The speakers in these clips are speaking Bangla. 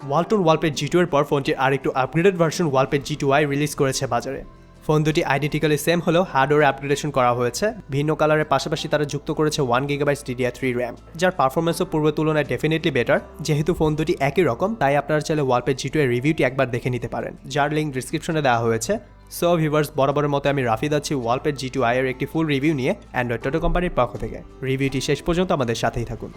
ওয়ালটন ওয়ালপেড জি টু এর পর ফোনটির আরেকটু upgraded version Walpad G two I release করেছে বাজারে। ফোন দুটি আইডেন্টিক্যালি সেম হলেও হার্ডওয়্যার আপগ্রেডেশন করা হয়েছে। ভিন্ন কালারের পাশাপাশি তারা যুক্ত করেছে one gigabyte DDR three RAM যার পারফরমেন্সও পূর্বের তুলনায় ডেফিনেটলি বেটার যেহেতু ফোন দুটি একই রকম, তাই আপনারা চাইলে ওয়ালপেড জি টু এর রিভিউটি একবার দেখে নিতে পারেন। যার লিঙ্ক ডিসক্রিপশনে দেওয়া হয়েছে। সো ভিভার্স বরাবরের মতো আমি রাফি যাচ্ছি ওয়ালপেড জি টু আই এর একটি ফুল রিভিউ নিয়ে অ্যান্ড্রয়েড টোটো কোম্পানির পক্ষ থেকে। রিভিউটি শেষ পর্যন্ত আমাদের সাথেই থাকুন।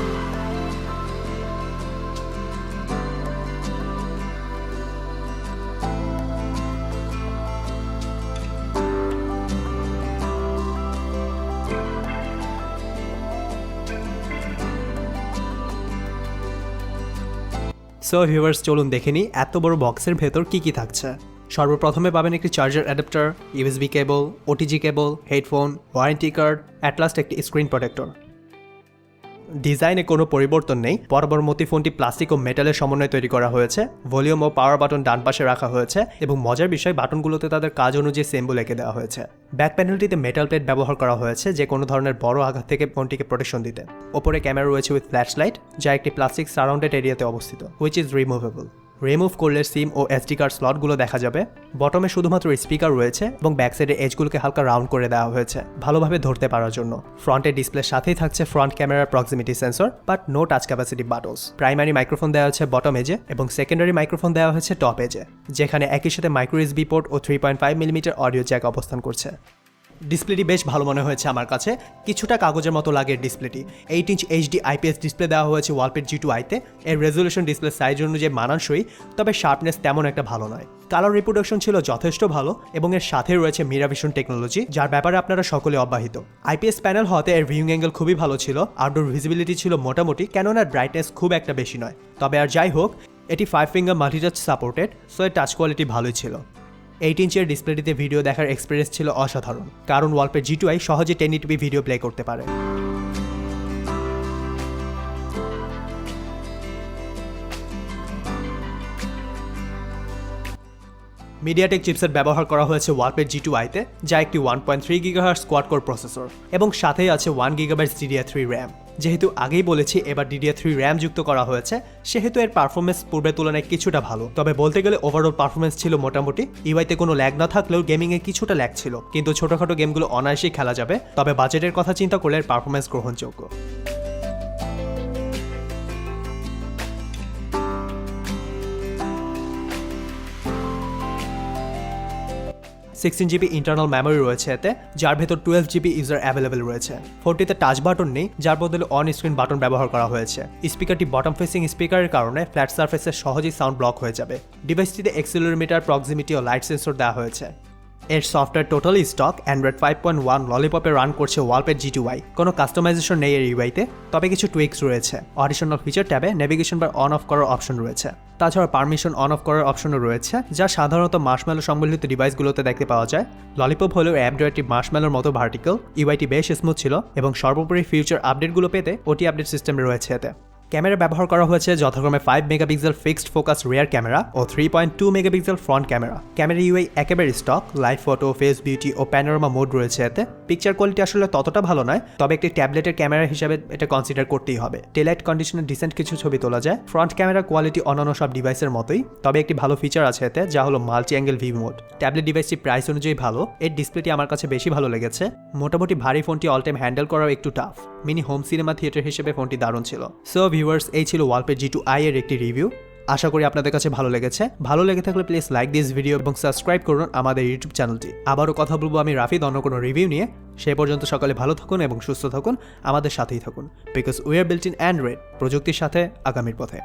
সো ভিউয়ার্স চলুন দেখে নিই এত বড় বক্সের ভেতর কি কি থাকছে। সর্বপ্রথমে পাবেন একটি charger adapter USB cable OTG cable headphone warranty card at last একটি স্ক্রিন প্রোটেক্টর ডিজাইনে কোনো পরিবর্তন নেই। বরাবর মতি ফোনটি প্লাস্টিক ও মেটালের সমন্বয়ে তৈরি করা হয়েছে। ভলিউম ও পাওয়ার বাটন ডান পাশে রাখা হয়েছে এবং মজার বিষয়, বাটনগুলোতে তাদের কাজ অনুযায়ী সেম্বল এঁকে দেওয়া হয়েছে। ব্যাক প্যানেলটিতে মেটাল প্লেট ব্যবহার করা হয়েছে, যে কোনো ধরনের বড় আঘাত থেকে ফোনটিকে প্রোটেকশন দিতে। ওপরে ক্যামেরা রয়েছে উইথ ফ্ল্যাশ লাইট যা একটি প্লাস্টিক সারাউন্ডেড এরিয়াতে অবস্থিত হুইচ ইজ রিমুভেবল রিমুভ করলে সিম ও এসডি কার্ড স্লটগুলো দেখা যাবে। বটমে শুধুমাত্র স্পিকার রয়েছে এবং ব্যাক সাইডে এজগুলোকে হালকা রাউন্ড করে দেওয়া হয়েছে, ভালোভাবে ধরতে পারার জন্য। ফ্রন্টের ডিসপ্লের সাথেই থাকছে ফ্রন্ট ক্যামেরার proximity sensor but no touch capacity buttons primary microphone দেওয়া হচ্ছে বটম এজে এবং সেকেন্ডারি মাইক্রোফোন দেওয়া হয়েছে টপ এজে যেখানে একই সাথে মাইক্রো এসবি পোর্ট ও three point five millimetre audio jack অবস্থান করছে। ডিসপ্লেটি বেশ ভালো মনে হয়েছে আমার কাছে। কিছুটা কাগজের মতো লাগে ডিসপ্লেটি। Eight inch HD IPS display দেওয়া হয়েছে ওয়ালপেট জি টু আইতে এর রেজলিউশন ডিসপ্লে সাইজ অনুযায়ী মানানসই, তবে শার্পনেস তেমন একটা ভালো নয়। কালার রিপ্রোডাকশন ছিল যথেষ্ট ভালো এবং এর সাথে রয়েছে মিরাভিশন টেকনোলজি যার ব্যাপারে আপনারা সকলে অব্যাহিত আইপিএস প্যানেল হতে এর ভিউইং অ্যাঙ্গেল খুবই ভালো ছিল আউটডোর ভিজিবিলিটি ছিল মোটামুটি, কেননা ব্রাইটনেস খুব একটা বেশি নয়। তবে আর যাই হোক, এটি five finger multitouch supported so এর টাচ কোয়ালিটি ভালোই ছিল। এইট ইঞ্চের ডিসপ্লেটিতে ভিডিও দেখার এক্সপিরিয়েন্স ছিল অসাধারণ। কারণ ওয়ালপের জি টু আই সহজে টেন টিভি ভিডিও প্লে করতে পারে। মিডিয়াটেক চিপসেট ব্যবহার করা হয়েছে ওয়ালপের জি টু আইতে যা একটি ওয়ান পয়েন্ট থ্রি গিগাহার স্কোয়াড কোর প্রসেসর এবং সাথেই আছে one gigabyte DDR three RAM যেহেতু আগেই বলেছি এবার ডিডিআর থ্রি র্যাম যুক্ত করা হয়েছে, সেহেতু এর পারফরমেন্স পূর্বের তুলনায় কিছুটা ভালো। তবে বলতে গেলে ওভারঅল পারফরমেন্স ছিল মোটামুটি। ইউআইতে কোনো ল্যাগ না থাকলেও গেমিংয়ে কিছুটা ল্যাগ ছিল। কিন্তু ছোটখাটো গেমগুলো অনায়াসেই খেলা যাবে। তবে বাজেটের কথা চিন্তা করলে এর পারফরমেন্স গ্রহণযোগ্য। সিক্সটিন জিবি ইন্টারনাল মেমোরি রয়েছে এতে, যার ভেতর টুয়েলভ জিবি ইউজার অ্যাভেলেবেল রয়েছে। ফোনটিতে টাচ বাটন নেই, যার বদলে অন স্ক্রিন বাটন ব্যবহার করা হয়েছে। স্পিকারটি বটম ফেসিং স্পিকারের কারণে ফ্ল্যাট সার্ফেসে সহজেই সাউন্ড ব্লক হয়ে যাবে। ডিভাইসটিতে এক্সিলোমিটার প্রক্সিমিটি ও লাইট সেন্সর দেওয়া হয়েছে। এর software totally stock Android five point one ললিপপে run করছে ওয়ালপেড জি টু ওয়াই কোনো কাস্টমাইজেশন নেই এর ইউআইতে তবে কিছু টুইক্স রয়েছে। অডিশনাল ফিচার ট্যাবে নেভিগেশন বা অন অফ করার অপশন রয়েছে। তাছাড়া পারমিশন অন অফ করার অপশনও রয়েছে, যা সাধারণত মার্শম্যালো সম্বলিত ডিভাইসগুলোতে দেখতে পাওয়া যায়। ললিপপ হলেও অ্যাপড্রয়েডটি মার্শম্যালোর মতো ভার্টিক্যাল ইউআইটি বেশ স্মুথ ছিল এবং সর্বোপরি ফিউচার আপডেটগুলো পেতে ওটি আপডেট সিস্টেম রয়েছে এতে। ক্যামেরা ব্যবহার করা হয়েছে যথাক্রমে five megapixel fixed focus rear camera ও three point two megapixel front camera camera UI একেবারে stock live photo face beauty ও প্যানোরামা মোড রয়েছে এতে। পিকচার কোয়ালিটি আসলে ততটা ভালো নয়, তবে একটি ট্যাবলেটের ক্যামেরা হিসাবে এটা কনসিডার করতেই হবে। টেলাইট কন্ডিশনে ডিসেন্ট কিছু ছবি তোলা যায়। ফ্রন্ট ক্যামেরা কোয়ালিটি অন্যান্য সব ডিভাইসের মতোই, তবে একটি ভালো ফিচার আছে এতে, যা হলো multi angle view mode tablet ডিভাইসটি প্রাইস অনুযায়ী ভালো, এর ডিসপ্লেটি আমার কাছে বেশি ভালো লেগেছে। মোটামুটি ভারী ফোনটি অল টাইম হ্যান্ডেল করাও একটু tough mini home cinema theatre হিসেবে ফোনটি দারুণ ছিল। সো ভিউয়ার্স এই ছিল ওয়ালপেট জি টু আই এর একটি রিভিউ আশা করি আপনাদের কাছে ভালো লেগেছে। ভালো লেগে থাকলে প্লিজ লাইক দিস ভিডিও এবং সাবস্ক্রাইব করুন আমাদের ইউটিউব চ্যানেলটি আবারও কথা বলব আমি রাফিদ, অন্য কোনো রিভিউ নিয়ে। সে পর্যন্ত সকালে ভালো থাকুন এবং সুস্থ থাকুন। আমাদের সাথেই থাকুন। Because we are built in Android প্রযুক্তির সাথে আগামীর পথে।